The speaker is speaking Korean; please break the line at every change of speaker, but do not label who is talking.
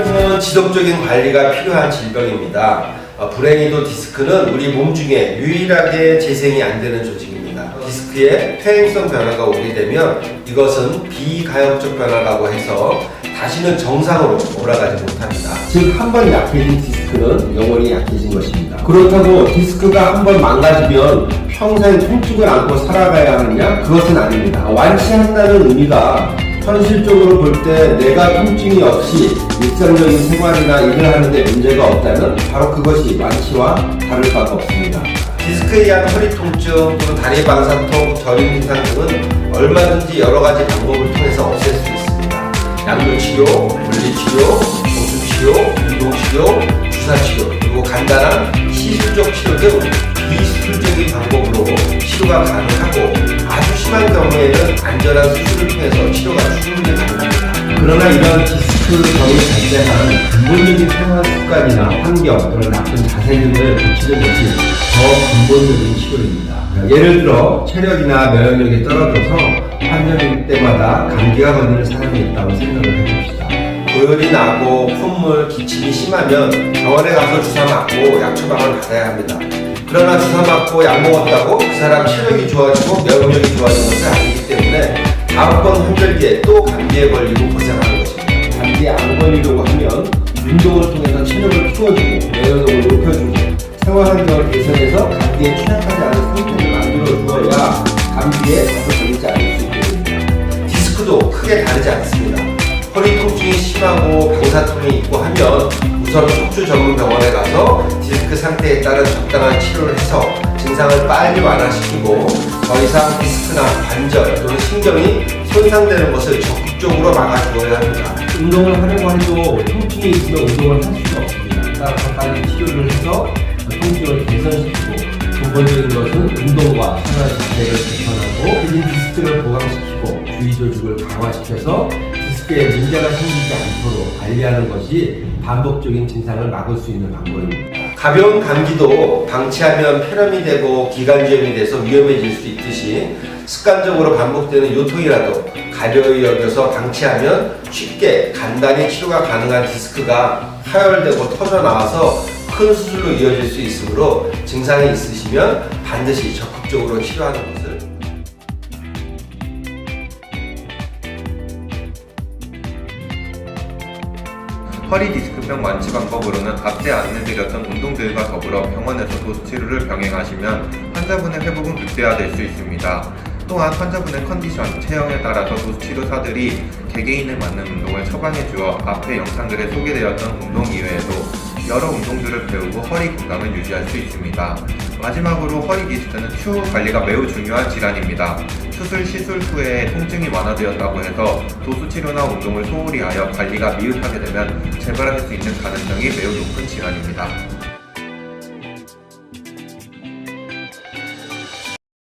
디스크는 지속적인 관리가 필요한 질병입니다. 어, 불행히도 디스크는 우리 몸 중에 유일하게 재생이 안 되는 조직입니다. 디스크에 퇴행성 변화가 오게 되면 이것은 비가역적 변화라고 해서 다시는 정상으로 올라가지 못합니다. 즉, 한 번 약해진 디스크는 영원히 약해진 것입니다. 그렇다고 디스크가 한 번 망가지면 평생 통증을 안고 살아가야 하느냐? 그것은 아닙니다. 완치한다는 의미가 현실적으로 볼 때 내가 통증이 없이 일상적인 생활이나 일을 하는데 문제가 없다면 바로 그것이 완치와 다를 바가 없습니다. 디스크에 의한 허리 통증 또는 다리 방사통, 저림 증상 등은 얼마든지 여러 가지 방법을 통해서 없앨 수 있습니다. 약물 치료, 물리 치료, 보수 치료, 운동 치료, 주사 치료, 그리고 간단한 시술적 치료 등 비수술적인 방법으로 치료가 가능하고 아주 심한 경우에는 안전한 수술을 통해서 치료가 충분히 가능합니다. 그러나 이런 디스크 병이 발생한 근본적인 생활 습관이나 환경 또는 나쁜 자세 등을 고치는 것이 더 근본적인 치료입니다. 예를 들어 체력이나 면역력이 떨어져서 환절기 때마다 감기가 걸리는 사람이 있다고 생각을 해봅시다. 고열이 나고 콧물, 기침이 심하면 병원에 가서 주사 맞고 약 처방을 받아야 합니다. 그러나 주사 맞고 약 먹었다고 그 사람 체력이 좋아지고 면역력이 좋아지는 것은 아니기 때문에 다 음번 환절기에 또 감기에 걸리고 고생하는 것입니다. 감기에 안 걸리려고 하면 운동을 통해서 체력을 키워주고 면역력을 높여주고 생활 환경을 개선해서 감기에 취약하지 않은 상태를 만들어 주어야 감기에 자주 걸리지 않을 수 있게 됩니다. 디스크도 크게 다르지 않습니다. 허리 통증이 심하고 방사통이 있고 하면 우선 척추 전문 병원에 가서 디스크 상태에 따른 적당한 치료를 해서 증상을 빨리 완화시키고 더 이상 디스크나 관절 또는 신경이 손상되는 것을 적극적으로 막아주어야 합니다. 운동을 하려고 해도 통증이 있으면 운동을 할 수가 없습니다. 따라서 빨리 치료를 해서 통증을 개선시키고 근본적인 것은 운동과 생활 자세를 개선하고 이 디스크를 보강시키고 주의 조직을 강화시켜서 디스크에 문제가 생기지 않도록 관리하는 것이 반복적인 증상을 막을 수 있는 방법입니다. 가벼운 감기도 방치하면 폐렴이 되고 기관지염이 돼서 위험해질 수 있듯이 습관적으로 반복되는 요통이라도 가벼이 여겨서 방치하면 쉽게 간단히 치료가 가능한 디스크가 하열되고 터져 나와서 큰 수술로 이어질 수 있으므로 증상이 있으시면 반드시 적극적으로 치료하는 것
허리 디스크병 완치 방법으로는 앞서 안내드렸던 운동들과 더불어 병원에서 도수 치료를 병행하시면 환자분의 회복은 극대화될 수 있습니다. 또한 환자분의 컨디션, 체형에 따라서 도수 치료사들이 개개인에 맞는 운동을 처방해 주어 앞의 영상들에 소개되었던 운동 이외에도 여러 운동들을 배우고 허리 건강을 유지할 수 있습니다. 마지막으로 허리 디스크는 추후 관리가 매우 중요한 질환입니다. 수술 시술 후에 통증이 완화되었다고 해서 도수 치료나 운동을 소홀히 하여 관리가 미흡하게 되면 재발할 수 있는 가능성이 매우 높은 질환입니다.